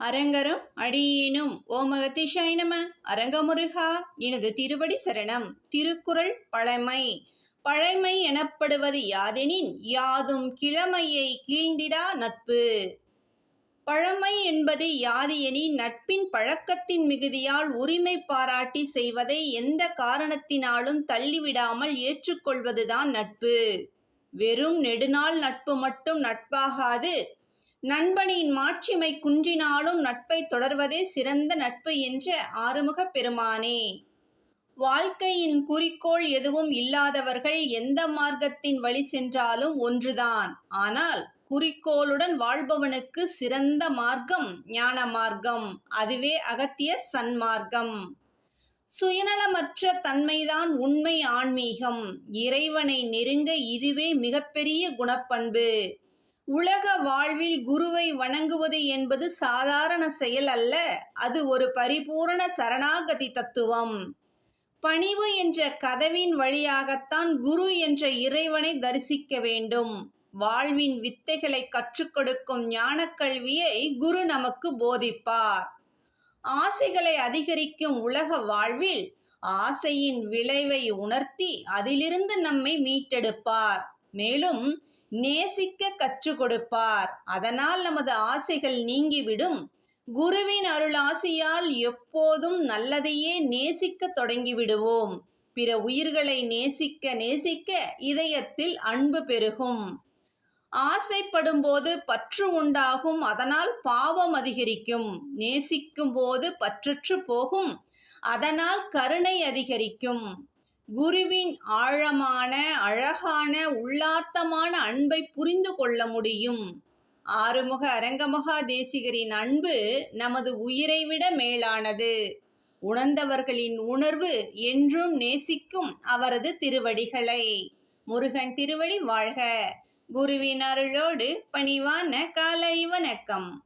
அரங்கரும் அடியேனும் ஓமகத்தி சைனம அரங்கமுருகா எனது திருவடி சரணம். திருக்குறள் பழமை. பழைமை எனப்படுவது யாதெனின் யாதும் கிழமையை கீழ்ந்திடா நட்பு. பழமை என்பது யாதியெனின் நட்பின் பழக்கத்தின் மிகுதியால் உரிமை பாராட்டி செய்வதை எந்த காரணத்தினாலும் தள்ளிவிடாமல் ஏற்றுக்கொள்வதுதான் நட்பு. வெறும் நெடுநாள் நட்பு மட்டும் நட்பாகாது நண்பனின் மாட்சிமை குன்றினாலும் நட்பை தொடர்வதே சிறந்த நட்பு என்ற ஆறுமுகப் பெருமானே. வாழ்க்கையின் குறிக்கோள் எதுவும் இல்லாதவர்கள் எந்த மார்க்கத்தின் வழி சென்றாலும் ஒன்றுதான். ஆனால் குறிக்கோளுடன் வாழ்பவனுக்கு சிறந்த மார்க்கம் ஞான மார்க்கம் அதுவே அகத்திய சன்மார்க்கம். சுயநலமற்ற தன்மைதான் உண்மை ஆன்மீகம். இறைவனை நெருங்க இதுவே மிகப்பெரிய குணப்பண்பு. உலக வாழ்வில் குருவை வணங்குவது என்பது சாதாரண செயல் அல்ல. அது ஒரு பரிபூரண சரணாகதி தத்துவம். பணிவு என்ற கதவின் வழியாகத்தான் குரு என்ற இறைவனை தரிசிக்க வேண்டும். வாழ்வின் வித்தைகளை கற்றுக் கொடுக்கும் ஞானக் கல்வியை குரு நமக்கு போதிப்பார். ஆசைகளை அதிகரிக்கும் உலக வாழ்வில் ஆசையின் விளைவை உணர்த்தி அதிலிருந்து நம்மை மீட்டெடுப்பார். மேலும் நேசிக்க கற்றுக் கொடுப்பார் அதனால் நமது ஆசைகள் நீங்கிவிடும். குருவின் அருளாசியால் எப்போதும் நல்லதையே நேசிக்க தொடங்கிவிடுவோம். பிற உயிர்களை நேசிக்க நேசிக்க இதயத்தில் அன்பு பெருகும். ஆசைப்படும் போது பற்று உண்டாகும். அதனால் பாவம் அதிகரிக்கும். நேசிக்கும் போது பற்றுற்று போகும். அதனால் கருணை அதிகரிக்கும். குருவின் ஆழமான அழகான உள்ளார்த்தமான அன்பை புரிந்து கொள்ள முடியும். ஆறுமுக அரங்கமகா தேசிகரின் அன்பு நமது உயிரை விட மேலானது. உணர்ந்தவர்களின் உணர்வு என்றும் நேசிக்கும் அவரது திருவடிகளை. முருகன் திருவடி வாழ்க. குருவின் அருளோடு பணிவான காலை வணக்கம்.